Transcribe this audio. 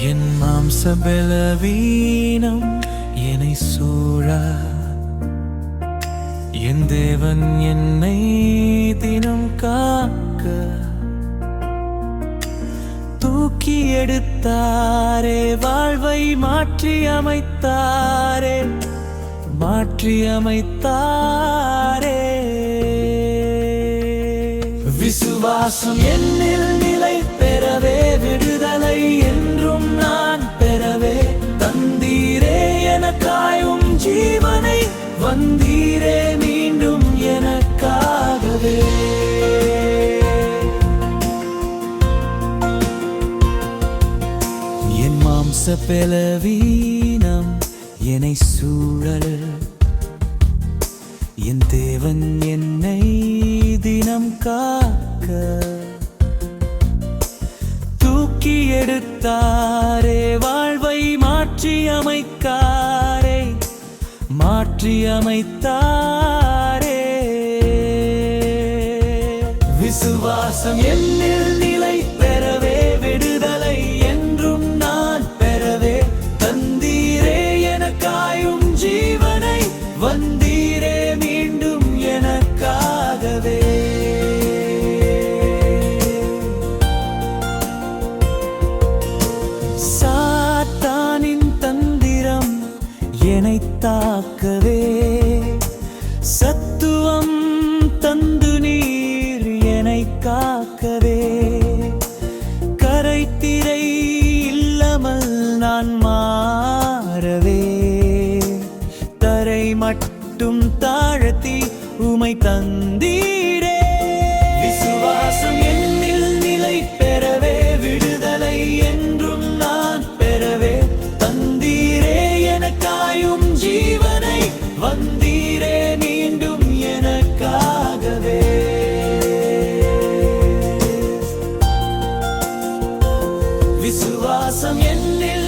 என் மாம்ச பலவீனம் என்னை சூழ. என் தேவன் என்னை தினம் காக்க. தூக்கி எடுத்தாரே வாழ்வை மாற்றி அமைத்தாரே மாற்றி அமைத்தாரே. விசுவாசம் என்னில் வந்தீரே மீண்டும் எனக்காகவே. என் மாம்ச பெலவீனம் என்னை சூழல். என் தேவன் என்னை தினம் காக்க. தூக்கி எடுத்தாரே வாழ்வை மாற்றி அமைக்கார் மாற்றி அமைத்தாரே. விசுவாசம் என்னில் நிலை பெறவே விடுதலை என்றும் நான் பெறவே. தந்தீரே எனக்காயும் ஜீவனை வந்தீரே மீண்டும் எனக்காகவே. சாத்தானின் காத்தாக்கவே சத்துவம் தந்து நீர் என்னை காக்கவே. கரைத்திரை இல்லாமல் நான் மாறவே. தரை மட்டும் தாழத்தி உமை தந்தீரே. விசுவாசம் விசுவாசம் என்னில்